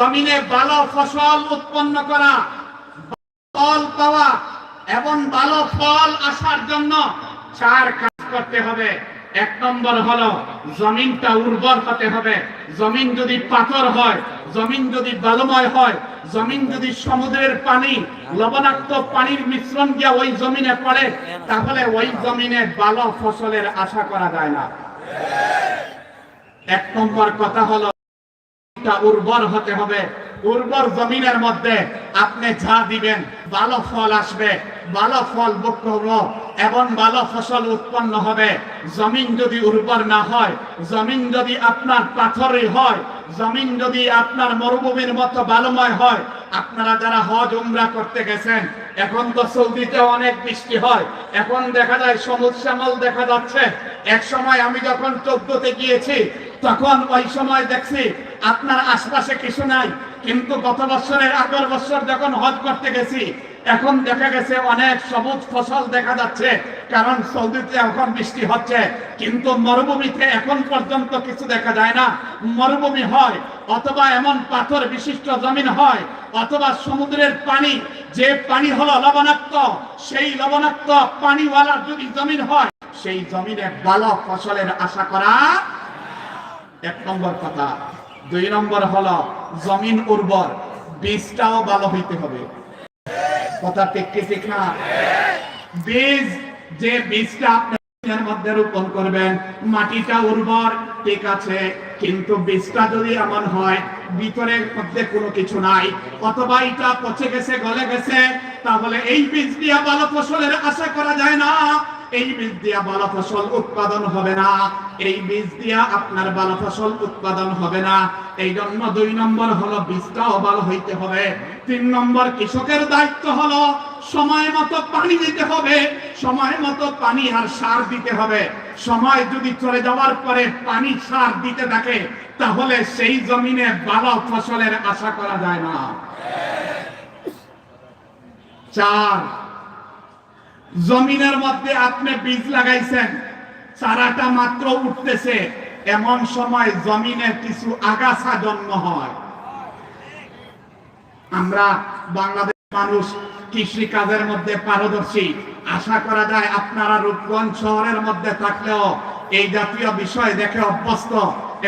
জমিনে ভালো ফসল উৎপন্ন করা, ফল পাওয়া এবং ভালো ফল আসার জন্য চার কাজ করতে হবে। এক নম্বর হলো জমিনটা উর্বর হতে হবে। জমিন যদি পাথর হয়, জমিন যদি বালুময় হয়, জমিন যদি সমুদ্রের পানি, লবণাক্ত পানির মিশ্রণ দিয়ে ওই জমিনে পড়ে, তাহলে ওই জমিনে ভালো ফসলের আশা করা যায় না। এক নম্বর কথা হলো উর্বর হতে হবে। উর্বর জমিনের মধ্যে আপনি যা দিবেন, ভালো ফল আসবে, ভালো ফল এবং ভালো ফসল উৎপন্ন হবে। জমিন যদি উর্বর না হয়, জমিন যদি আপনার পাথরে হয়, জমিন যদি আপনার মরুভূমির মতো বালুময় হয়, আপনারা যারা হজ উমরা করতে গেছেন, এখন তো সৌদিতে অনেক বৃষ্টি হয়, এখন দেখা যায় সমুদ্র শ্যামল দেখা যাচ্ছে। এক সময় আমি যখন চোদ্দতে গিয়েছি, তখন ওই সময় দেখছি আপনার আশপাশে কিছু নাই, কিন্তু গত বছরের আগের বছর যখন হজ করতে গেছি, এখন দেখা গেছে অনেক সবুজ ফসল দেখা যাচ্ছে, কারণ সৌদিতে এখন বৃষ্টি হচ্ছে, কিন্তু মরুভূমিতে এখন পর্যন্ত কিছু দেখা যায় না। মরুভূমি হয়, অথবা এমন পাথর বিশিষ্ট জমিন হয়, অথবা সমুদ্রের পানি, যে পানি হলো লবণাক্ত, সেই লবণাক্ত পানিওয়ালা যদি জমিন হয়, সেই জমিনে ভালো ফসলের আশা করা এক নম্বর কথা। দুই নম্বর হলো জমিন উর্বর, বীজটাও ভালো হইতে হবে। কথা ঠিক ঠিক না? বীজ, যে বীজটা আপনি এর মধ্যে রোপণ করবেন, মাটিটা উর্বর, ঠিক আছে, কিন্তু বীজটা যদি এমন হয়, ভিতরের মধ্যে কোনো কিছু নাই, অথবা এটা পচে গেছে, গলে গেছে, তাহলে এই বীজ দিয়ে ভালো ফসলের আশা করা যায় না। এই বীজ দিয়া ভালো ফসল উৎপাদন হবে না। এই বীজ দিয়া আপনার ভালো ফসল উৎপাদন হবে না। এই জন্য দুই নম্বর হলো বীজটাও ভালো হইতে হবে। তিন নম্বর কৃষকের দায়িত্ব হলো সময় মতো পানি দিতে হবে। সময় মতো পানি আর সার দিতে হবে। সময় যদি চলে যাওয়ার পরে পানি সার দিতে থাকে, তাহলে সেই জমিনে ভালো ফসলের আশা করা যায় না। চার, জমিনের মধ্যে আপনি বীজ লাগাইছেন। চারাটা মাত্র উঠতেছে। এমন সময় জমিনে কিছু আগাছা জন্ম হয়। আমরা বাংলাদেশ মানুষ কৃষি কাজের মধ্যে পারদর্শী। আশা করা যায় আপনারা রূপগঞ্জ শহরের মধ্যে থাকলেও এই জাতীয় বিষয় দেখে অভ্যস্ত।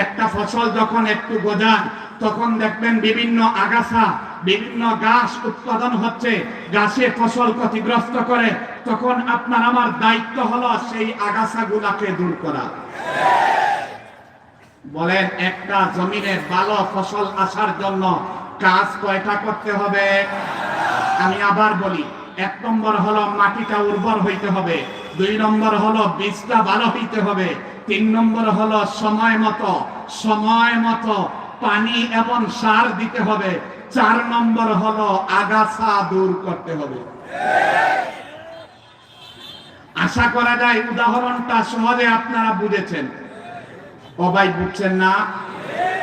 একটা ফসল যখন একটু গজান, তখন দেখবেন বিভিন্ন আগাছা বিভিন্ন গাছ উৎপাদন হচ্ছে, গাছে ফসল ক্ষতিগ্রস্ত করে, তখন আপনার আমার দায়িত্ব হলো সেই আগাছাগুলাকে দূর করা। বলেন, একটা জমিনে ভালো ফসল আসার জন্য কাজ কয়টা করতে হবে? আমি আবার বলি, এক নম্বর হলো মাটিটা উর্বর হইতে হবে, দুই নম্বর হলো বীজটা ভালো হইতে হবে, তিন নম্বর হলো সময় মতো সময় মতো পানি এবং সার দিতে হবে চার নম্বর হলো আগাছা দূর করতে হবে। আশা করা যায় উদাহরণটা সহজে আপনারা বুঝেছেন। ও ভাই বুঝছেন না?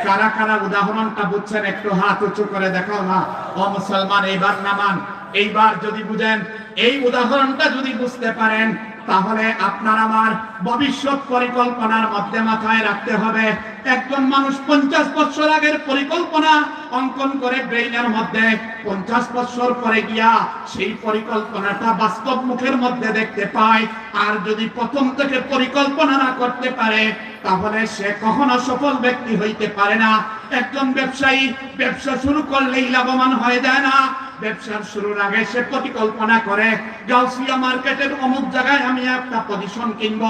কারা কারা উদাহরণটা বুঝছেন একটু হাত উঁচু করে দেখাও না? ও মুসলমান, এইবার নামান। এইবার যদি বুঝেন, এই উদাহরণটা যদি বুঝতে পারেন তাহলে আপনার আমার ভবিষ্যৎ পরিকল্পনার মধ্যে মাথায় রাখতে হবে। একজন মানুষ পঞ্চাশ বছর আগের পরিকল্পনা অঙ্কন করে ব্রেইনের মধ্যে পঞ্চাশ বছর পরে গিয়া সেই পরিকল্পনাটা বাস্তব মুখের মধ্যে দেখতে পায়। আর যদি প্রথম থেকে পরিকল্পনা না করতে পারে, তাহলে সে কখনো সফল ব্যক্তি হইতে পারে না। একজন ব্যবসায়ী, ব্যবসা শুরু করলেই লাভবান হয়ে যায় না। ব্যবসার শুরুর আগে সে পরিকল্পনা করে, গাউসিয়া মার্কেটের অমুক জায়গায় আমি একটা পজিশন কিনব,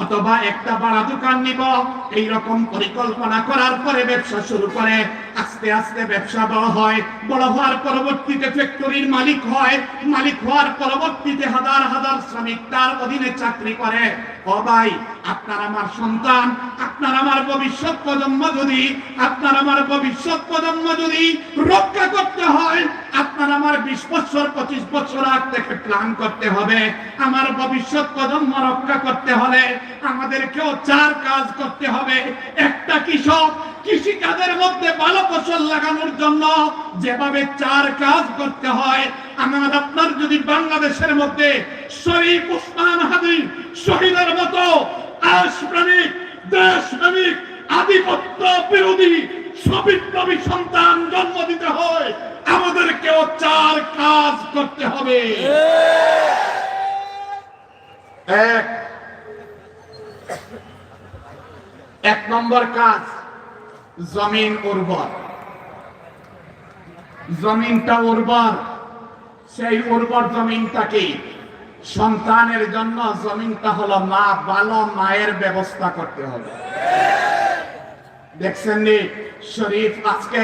অথবা একটা বাড়া দোকান নিব। এইরকম পরিকল্পনা করার পরে ব্যবসা শুরু করে। আস্তে আস্তে ব্যবসা বড় হয়। বড় হওয়ার পরবর্তীতে ফ্যাক্টরির মালিক হয়। মালিক হওয়ার পরবর্তীতে হাজার হাজার শ্রমিক তার অধীনে চাকরি করে। ও ভাই, আপনার আমার সন্তান, আপনার আমার ভবিষ্যৎ প্রজন্ম যদি, আপনার আমার ভবিষ্যৎ প্রজন্ম যদি রক্ষা করতে হয়, আপনার আমার বিশ বছর, পঁচিশ বছর আগ থেকে প্ল্যান করতে হবে। আমার ভবিষ্যৎ প্রজন্ম রক্ষা করতে হলে আমাদেরকেও চার কাজ করতে হবে। একটা কৃষক কৃষি কাজের মধ্যে ভালো ফসল লাগানোর জন্য যেভাবে চার কাজ করতে হয় আমার আপনার যদি বাংলাদেশের মধ্যে শরীফ উসমান হাদি শহীদের মতো আশ প্রেমিক দেশ প্রেমিক আধিপত্য বিরোধী, সবিপ্লবী সন্তান জন্ম দিতে হয়, আমাদেরকেও চার কাজ করতে হবে। এক এক নম্বর কাজ। জমিন উর্বর। জমিনটা উর্বর, সেই উর্বর জমিনটাকে সন্তানের জন্য জমিনটা হলো মা, ভালো মায়ের ব্যবস্থা করতে হবে। দেখছেন নি? শরীফ আজকে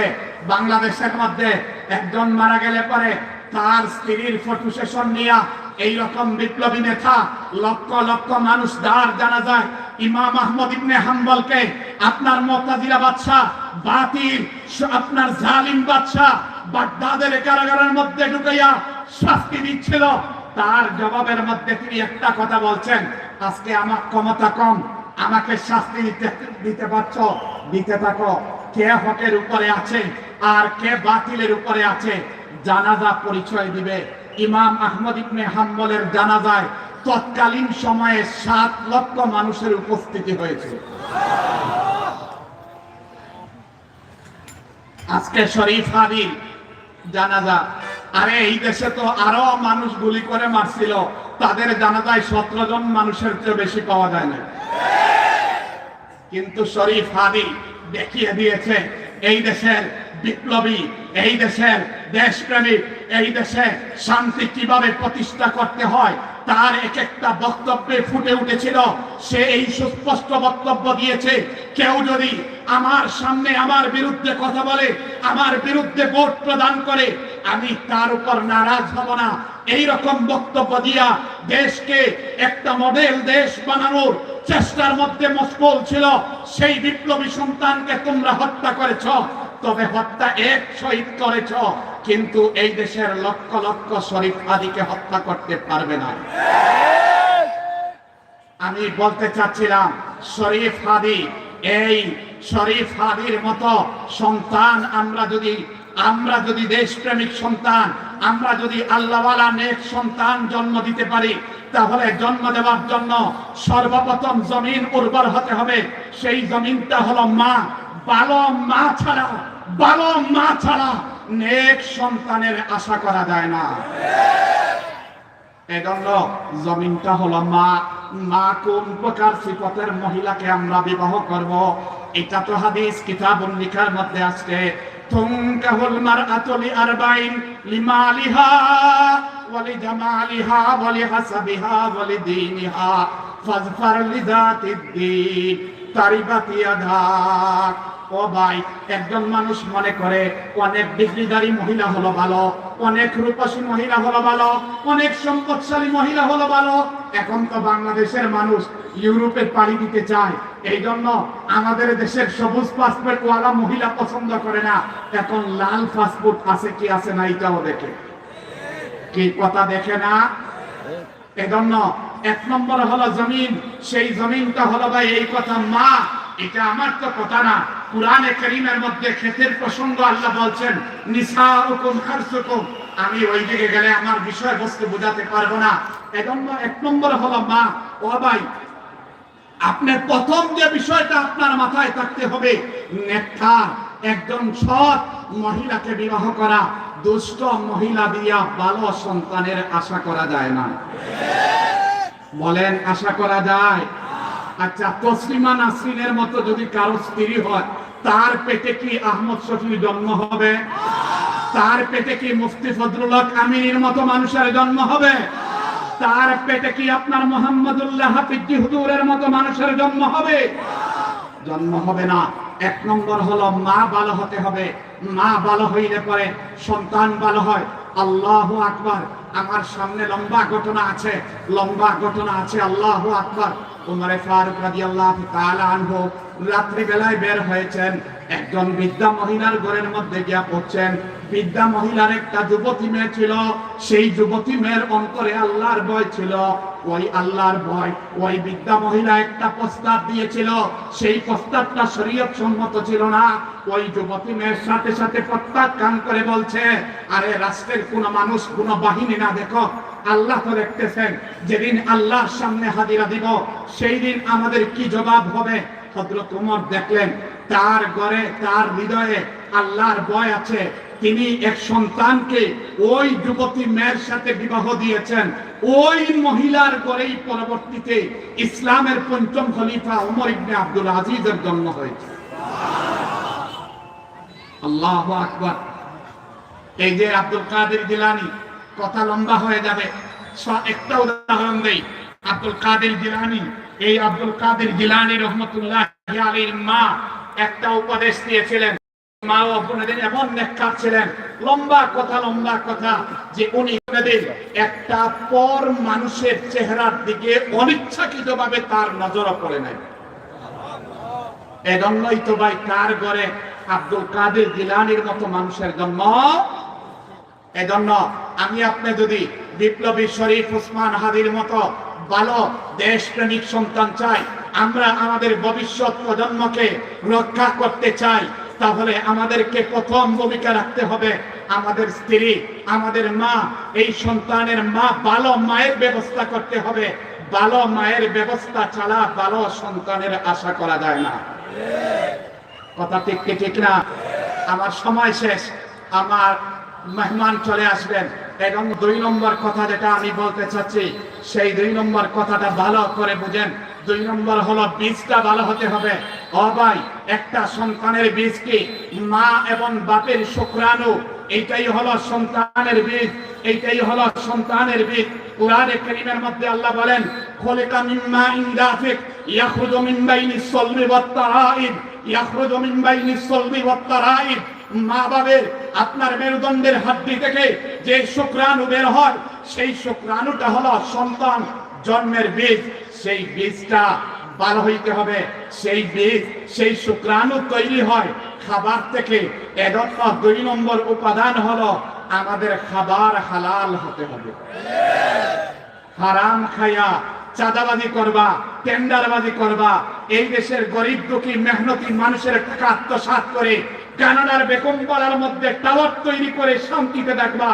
বাংলাদেশের মধ্যে একজন মারা গেলে পরে তার স্ত্রীর ফটো সেশন নিয়া এইরকম বিপ্লবী নেতা লক্ষ লক্ষ মানুষ দাঁড় জানা যায়। ইমাম আহমদ ইবনে হাম্বলকে আপনার মোতাজিরা বাদশাহ, বাতিল আপনার জালিম বাদশাহ বাগদাদের কারাগারের মধ্যে ঢুকাইয়া শাস্তি দিচ্ছিল। তার জবাবের মধ্যে তিনি একটা কথা বলছেন, আজকে আমার ক্ষমতা কম, আমাকে শাস্তি দিতে দিতে পারছ? দিতে থাকো। কে হকের উপরে আছে আর কে বাতিলের উপরে আছে? জানাজা পরিচয় দিবে। ইমাম আহমদ ইবনে হাম্বলের জানাজায় তৎকালীন সময়ে সাত লক্ষ মানুষের উপস্থিতি হয়েছে। আজকে শরীফ হাবিল জানাজা, আরে এই দেশে তো আরও মানুষ গুলি করে মারছিল, তাদের জানাজায় সতেরো জন মানুষের চেয়ে বেশি পাওয়া যায় না কিন্তু শরীফ হাদি দেখিয়ে দিয়েছে, এই দেশের বিপ্লবী এই দেশের দেশপ্রেমিক, এই দেশে শান্তি কীভাবে প্রতিষ্ঠা করতে হয়, তার এক একটা বক্তব্যে ফুটে উঠেছিল। সে এই সুস্পষ্ট বক্তব্য দিয়েছে, কেউ যদি আমার সামনে আমার বিরুদ্ধে কথা বলে, আমার বিরুদ্ধে ভোট প্রদান করে, আমি তার উপর নারাজ হব না। এই রকম বক্তব্য দিয়া দেশকে একটা মডেল দেশ বানানোর চেষ্টার মধ্যে মশগুল ছিল। সেই বিপ্লবী সন্তানকে তোমরা হত্যা করেছ। তবে হত্যা এক শহীদ করেছ, কিন্তু এই দেশের লক্ষ লক্ষ শরীফ আদিকে হত্যা করতে পারবে না। আমি বলতে চাচ্ছিলাম, শরীফ হাদি, এই শরীফ হাদির মতো সন্তান আমরা যদি আমরা যদি দেশপ্রেমিক সন্তান, আমরা যদি আল্লাহওয়ালা নেক সন্তান জন্ম দিতে পারি, তাহলে জন্ম দেওয়ার জন্য সর্বপ্রথম জমিন উর্বর হতে হবে। সেই জমিনটা হলো মা ভালো মা ছাড়া ভালো মা ছাড়া নেক সন্তানের আশা করা যায় না। এজন্য জমিনটা হলো মা। মা কোন প্রকার মহিলাকে আমরা বিবাহ করব? এটা তো হাদিস কিতাব লিখার মধ্যে আসছে। তুমকাহুল মারআতু লিআরবাইন লিমালিহা হাসাবিহা ওয়ালি দীনিহা ফাজফার লিযাতিদ দীন তারিবাত ইয়াদাক ও ভাই, একজন মানুষ মনে করে, অনেক ডিগ্রিধারী মহিলা হলো ভালো, অনেক রূপসী মহিলা হলো ভালো, অনেক সম্পদশালী মহিলা হলো ভালো। এখন তো বাংলাদেশের মানুষ ইউরোপে পাড়ি দিতে চায়। এই জন্য আমাদের দেশের সবুজ পাসপোর্ট ওয়ালা মহিলা পছন্দ করে না। এখন লাল পাসপোর্ট আছে কি আছে না এটাও দেখে। কি কথা দেখে না? এজন্য এক নম্বর হলো জমিন, সেই জমিনটা হলো ভাই এই কথা মা, এটা আমার তো কথা না। কোরআনে করিমের মধ্যে ক্ষেতের প্রসঙ্গ আল্লাহ বলছেন নিসা হুকুম হারসুকুম আমি ওই দিকে গেলে আমার বিষয়বস্তু বোঝাতে পারব না। এজন্য এক নম্বর হলো মা, ও ভাই, আপনার প্রথম যে বিষয়টা আপনার মাথায় থাকতে হবে নেককার একজন সৎ মহিলাকে বিবাহ করা, দুষ্ট মহিলা দিয়া ভালো সন্তানের আশা করা যায় না। বলেন, আশা করা যায়? আচ্ছা তসলিমা নাসরিনের মতো যদি কারও স্ত্রী হয় তার পেটে কি আহমদ শফির জন্ম হবে? তার পেটে কি মুফতি ফজলুল্লাহ কামিনীর মতো মানুষের জন্ম হবে? তার পেটে কি আপনার মোহাম্মদুল্লাহ হাফিজি হুজুরের মতো মানুষের জন্ম হবে? জন্ম হবে না। এক নম্বর হলো মা ভালো হতে হবে। মা ভালো হইলে পরে সন্তান ভালো হয়। আল্লাহ আকবার। আমার সামনে লম্বা ঘটনা আছে। লম্বা ঘটনা আছে। আল্লাহ আকবার। উমরে ফারুক রাদিয়াল্লাহু তাআলা আনহু রাত্রি বেলায় বের হয়েছেন একজন বৃদ্ধা মহিলার ঘরের মধ্যে গিয়া পড়ছেন। বৃদ্ধা মহিলার একটা যুবতী মেয়ে ছিল। সেই যুবতী মেয়ের অন্তরে আল্লাহর ভয় ছিল। ওই আল্লাহর ভয়, ওই বৃদ্ধা মহিলা একটা প্রস্তাব দিয়েছিল। সেই প্রস্তাবটা শরীয়ত সম্মত ছিল না। ওই যুবতী মেয়ের সাথে সাথে প্রত্যাখ্যান করে বলছে, আরে রাষ্ট্রের কোন মানুষ, কোন বাহিনী না, দেখো, আল্লাহ তো দেখতেছেন। যেদিন আল্লাহর সামনে হাজিরা দিব, সেই দিন আমাদের কি জবাব হবে? হজরত উমর দেখলেন তার ঘরে তার হৃদয়ে আল্লাহর ভয় আছে। তিনি এক সন্তানকে ওই যুবতী মেয়ের সাথে বিবাহ দিয়েছেন। ওই মহিলার ঘরেই পরবর্তীতে ইসলামের পঞ্চম খলিফা উমর ইবনে আব্দুল আজিজের জন্ম হয়েছে। আল্লাহ আকবার। এই যে আব্দুল কাদের জিলানি, কথা লম্বা হয়ে যাবে। একটা উদাহরণ দেই। আব্দুল কাদের জিলানি, এই আব্দুল কাদের জিলানি রহমতুল্লাহ আলীর মা একটা উপদেশ দিয়েছিলেন। মা ও এমন নেককার ছিলেন। লম্বা কথা লম্বা কথা যে উনি বোনেদের একটা পর মানুষের চেহারার দিকে অনিচ্ছাকৃত ভাবে তার নজরও পড়ে নাই। এজন্যই তো ভাই কার ঘরে আব্দুল কাদের জিলানির মতো মানুষের জন্ম? এজন্য আমি আপনি যদি বিপ্লবী শরীফ উসমান হাদির মতো ভালো দেশপ্রেমিক সন্তান চাই আমরা আমাদের ভবিষ্যৎ প্রজন্মকে রক্ষা করতে চাই, তাহলে আমাদেরকে প্রথম ভূমিকা রাখতে হবে আমাদের স্ত্রী, আমাদের মা, এই সন্তানের মা, ভালো মায়ের ব্যবস্থা করতে হবে। ভালো মায়ের ব্যবস্থা ছাড়া ভালো সন্তানের আশা করা যায় না। কথা ঠিক কি ঠিক না? আমার সময় শেষ। আমার মেহমান চলে আসবেন। এবং দুই নম্বর কথা যেটা আমি বলতে চাচ্ছি, সেই দুই নম্বর কথাটা ভালো করে বুঝেন। দুই নম্বর হলো বীজটা ভালো হতে হবে। ভাই, একটা সন্তানের বীজ কি? মা এবং বাপের শুক্রাণু। এইটাই হলো সন্তানের বীজ, এইটাই হলো সন্তানের বীজ। কোরআনে কারীমের মধ্যে আল্লাহ বলেন, খলিকা মিম্মা ইনদাফিক ইয়াখরুজু মিন বাইনিস সলবি ওয়াত ইয়াখরুজু মিন বাইনিস সলবি ওয়াত মা বাবের, আপনার মেরুদণ্ডের হাড্ডি থেকে যে শুক্রাণু বের হয়, সেই শুক্রাণুটা হলো সন্তান জন্মের বীজ। সেই বীজটা বার হইতে হবে। সেই বীজ, সেই শুক্রাণু তৈরি হয়। খাবার থেকে এজন্য দুই নম্বর উপাদান হলো আমাদের খাবার হালাল হতে হবে। হারাম খাইয়া চাঁদাবাজি করবা, টেন্ডারবাজি করবা। এই দেশের গরিব দুঃখী, মেহনতি মানুষের টাকা আত্মসাৎ করে কানাডার বেকমপাড়ার মধ্যে টাওয়ার তৈরি করে শান্তিতে দেখবা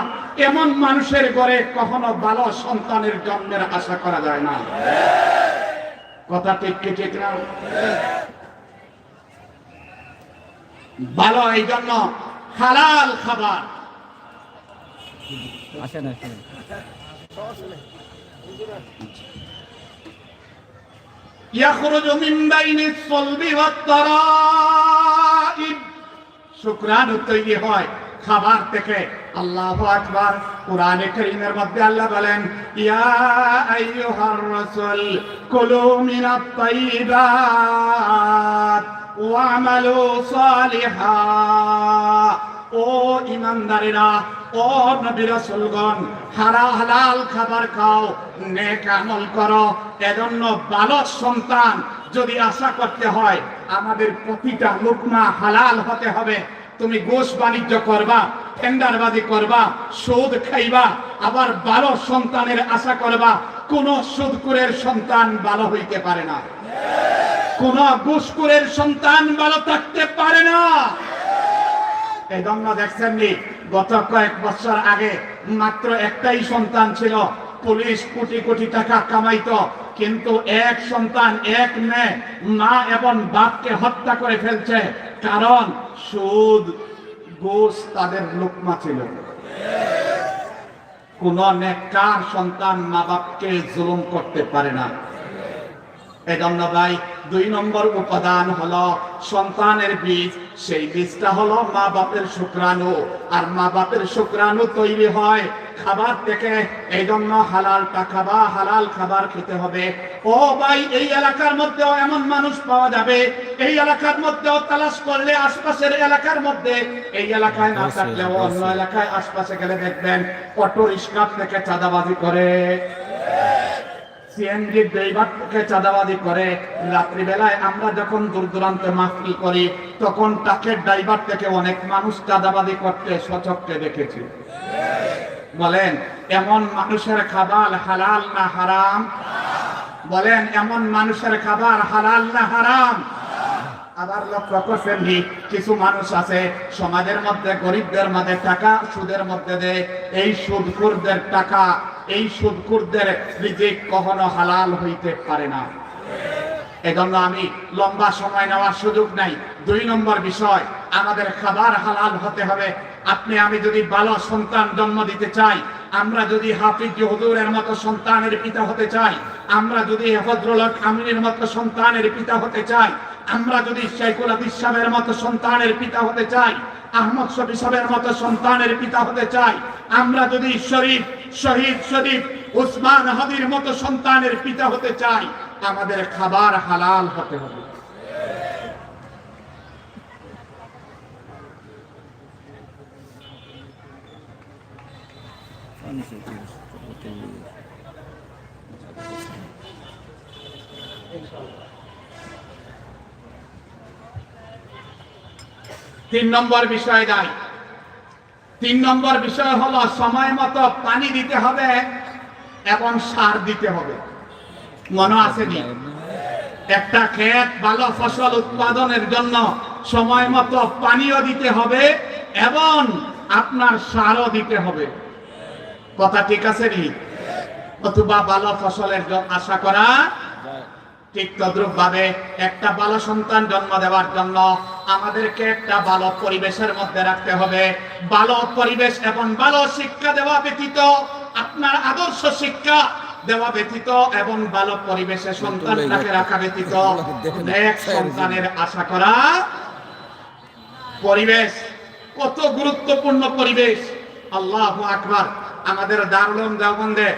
এমন মানুষের ঘরে কখনো ভালো সন্তানের জন্মের আশা করা যায় না কথা ঠিক কি ঠিক না ভালো এই জন্য হালাল খাবার আসেন আসেন يخرج من بين الصلب والترائب শুক্রাণু তৈরি হয় খাবার থেকে। আল্লাহ আকবার কোরআনে কারীমের মধ্যে আল্লাহ বলেন, ইয়া আইয়ুহার রাসূল, কুলু মিনাত তাইয়িবাত ওয়ামালু সালিহা। ও ইমানদারেরা ও নবী রাসূলগণ হারা হালাল খাবার খাও, নেক আমল করো। এজন্য বালক সন্তান যদি আশা করতে হয়, আমাদের প্রতিটা লোকমা হালাল হতে হবে। তুমি গোশ বাণিজ্য করবা, টেন্ডারবাজি করবা, সুদ খাইবা, আবার ভালো সন্তানের আশা করবা, কোন সুদকুরের সন্তান ভালো হইতে পারে না। কোন ঘুষকুরের সন্তান ভালো থাকতে পারে না। এই জন্য দেখছেন গত কয়েক বছর আগে মাত্র একটাই সন্তান ছিল, পুলিশ কোটি কোটি টাকা কামাইতো কিন্তু এক সন্তান, এক মেয়ে মা এবং বাপকে হত্যা করে ফেলছে। কারণ সুদ গোস তাদের লোকমা ছিল। কোন নেককার সন্তান মা বাপকে জুলুম করতে পারে না। এজন্য ভাই, দুই নম্বর উপাদান হলো সন্তানের বীজ। সেই বীজটা হলো মা বাপের শুক্রাণু। আর মা বাপের শুক্রাণু তৈরি হয় খাবার থেকে। এই জন্য হালালটা খাবা হালাল খাবার খেতে হবে। ও ভাই এই এলাকার মধ্যেও এমন মানুষ পাওয়া যাবে। এই এলাকার মধ্যেও তালাশ করলে আশপাশের এলাকার মধ্যে এই এলাকায় না থাকলেও অন্য এলাকায় আশপাশে গেলে দেখবেন অটো রিক্সা থেকে চাঁদাবাজি করে। সিএনজি ড্রাইভার থেকে চাঁদাবাজি করে। রাত্রিবেলায় আমরা যখন দূর দূরান্তে মাহফিল করি, তখন ট্রাকের ড্রাইভার থেকে অনেক মানুষ চাঁদাবাজি করতে, সচককে দেখেছি। বলেন, এমন মানুষের খাবার হালাল না হারাম? বলেন, এমন মানুষের খাবার হালাল না হারাম? আবার লক্ষ্য করছেন কিছু মানুষ আছে, সমাজের মধ্যে গরিবদের মাঝে টাকা, সুদের মধ্যে দেয়। এই সুদখুরদের টাকা এই সুদখুরদের রিজিক কখনো হালাল হইতে পারে না। এজন্য আমি লম্বা সময় নেওয়ার সুযোগ নাই। দুই নম্বর বিষয়, আমাদের খাবার হালাল হতে হবে। আপনি, আমি যদি ভালো সন্তান জন্ম দিতে চাই, আমরা যদি হাফিজ হুজুরের মতো সন্তানের পিতা হতে চাই, আমরা যদি হজরুল আমিনের মতো সন্তানের পিতা হতে চাই, আমরা যদি শেখুল হাদিস সাহেবের মতো সন্তানের পিতা হতে চাই, আহমদ শফি সাহেবের মতো সন্তানের পিতা হতে চাই, আমরা যদি শরীফ শহীদ শরীফ উসমান হাদির মতো সন্তানের পিতা হতে চাই, আমাদের খাবার হালাল হতে হবে। তিন নম্বর বিষয় যাই তিন নম্বর বিষয় হলো সময় মতো পানি দিতে হবে এবং সার দিতে হবে। মনে আসেনি? একটা ক্ষেত ভালো ফসল উৎপাদনের জন্য সময় মতো পানিও দিতে হবে এবং আপনার সারও দিতে হবে। কথা ঠিক আছে নি? অথবা ভালো ফসলের আশা করা ঠিক তদ্রুপ ভাবে একটা ভালো সন্তান জন্ম দেওয়ার জন্য আমাদেরকে একটা ভালো পরিবেশের মধ্যে রাখতে হবে। ভালো পরিবেশ এবং ভালো শিক্ষা দেওয়া ব্যতীত আপনার আদর্শ শিক্ষা দেওয়া ব্যতীত এবং ভালো পরিবেশে সন্তানটাকে রাখা ব্যতীত এক সন্তানের আশা করা পরিবেশ কত গুরুত্বপূর্ণ পরিবেশ। আল্লাহ আকবার। আমাদের দারুল দেওবন্দে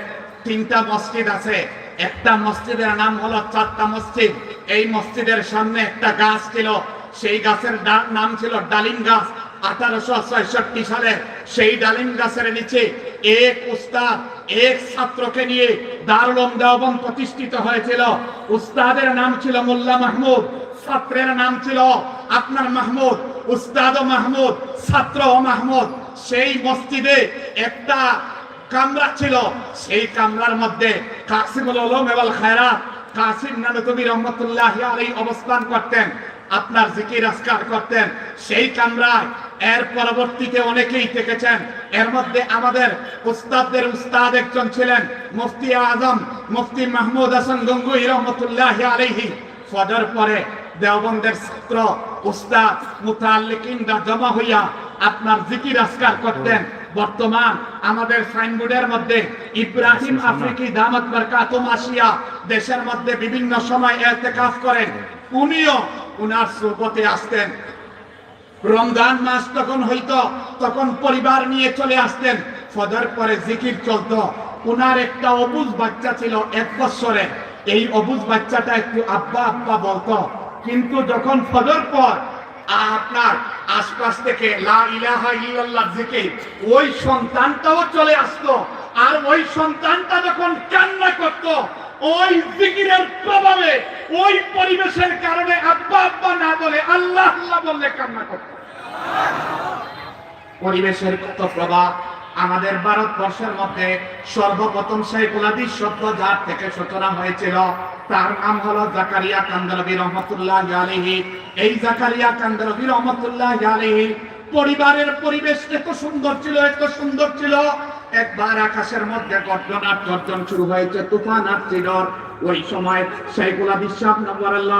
তিনটা মসজিদ আছে। একটা মসজিদের নাম হলো চারটা মসজিদ। এই মসজিদের সামনে একটা গাছ ছিল। সেই গাছের নাম ছিল ডালিম গাছ। আঠারোশো ছয়ষট্টি সালে সেই ডালিম গাছের নিচে এক উস্তাদ, এক ছাত্রকে নিয়ে দারুল দেওবন্দ প্রতিষ্ঠিত হয়েছিল। উস্তাদের নাম ছিল মোল্লা মাহমুদ, ছাত্রের নাম ছিল আপনার মাহমুদ উস্তাদ মাহমুদ ছাত্র মাহমুদ। সেই মসজিদে একটা কামরা ছিল। সেই কামরার মধ্যে কাসিমুল উলুম ওয়াল খায়রাত, কাসিম নানতবী রহমতুল্লাহ আলাইহি অবস্থান করতেন, আপনার জিকির আজকার করতেন। সেই কামরায় এর পরবর্তীতে অনেকেই থেকেছেন এর মধ্যে আমাদের উস্তাদদের উস্তাদ একজন ছিলেন, মুফতি আজম, মুফতি মাহমুদ হাসান গঙ্গুই রহমতুল্লাহ আলাইহি। ফজর পরে দেওবন্দের ছাত্র, উস্তাদ, মুতাল্লিকিনরা জমা হইয়া আপনার জিকির আজকার করতেন। বর্তমান আমাদের সাইনবোর্ডের মধ্যে ইব্রাহিম আফ্রিকি দামত বরকাতুম আসিয়া দেশের মধ্যে বিভিন্ন সময় এতেকাফ করেন। উনিও উনার সুবতে আসতেন। রমজান মাস তখন হইতো তখন পরিবার নিয়ে চলে আসতেন। ফজর পরে জিকির চলতো। উনার একটা অবুজ বাচ্চা ছিল এক বছরের এই অবুজ বাচ্চাটা একটু আব্বা আব্বা বলতো। কিন্তু যখন ফজর পর আপনার আশপাশ থেকে লা ওই সন্তানটাও চলে আসতো। আর ওই সন্তানটা যখন কান্না করত, ওই জিকিরের প্রভাবে, ওই পরিবেশের কারণে আব্বা আব্বা না বলে আল্লাহ আল্লাহ বললে কান্না করতো। পরিবেশের কত প্রভাব আমাদের ভারতবর্ষের মধ্যে সর্বপ্রথম হাদিস শব্দ যার থেকে সূচনা হয়েছিল। তার নাম হলো জাকারিয়া কান্দলবি রহমতুল্লাহ আলাইহি। এই জাকারিয়া কান্দলবি রহমতুল্লাহ আলাইহি পরিবারের পরিবেশ এত সুন্দর ছিল, এত সুন্দর ছিল। একবার আকাশের মধ্যে গর্জন আর গর্জন শুরু হয়েছে, তুফান আর ওই সময় হাদিস সাহেব নবর আল্লাহ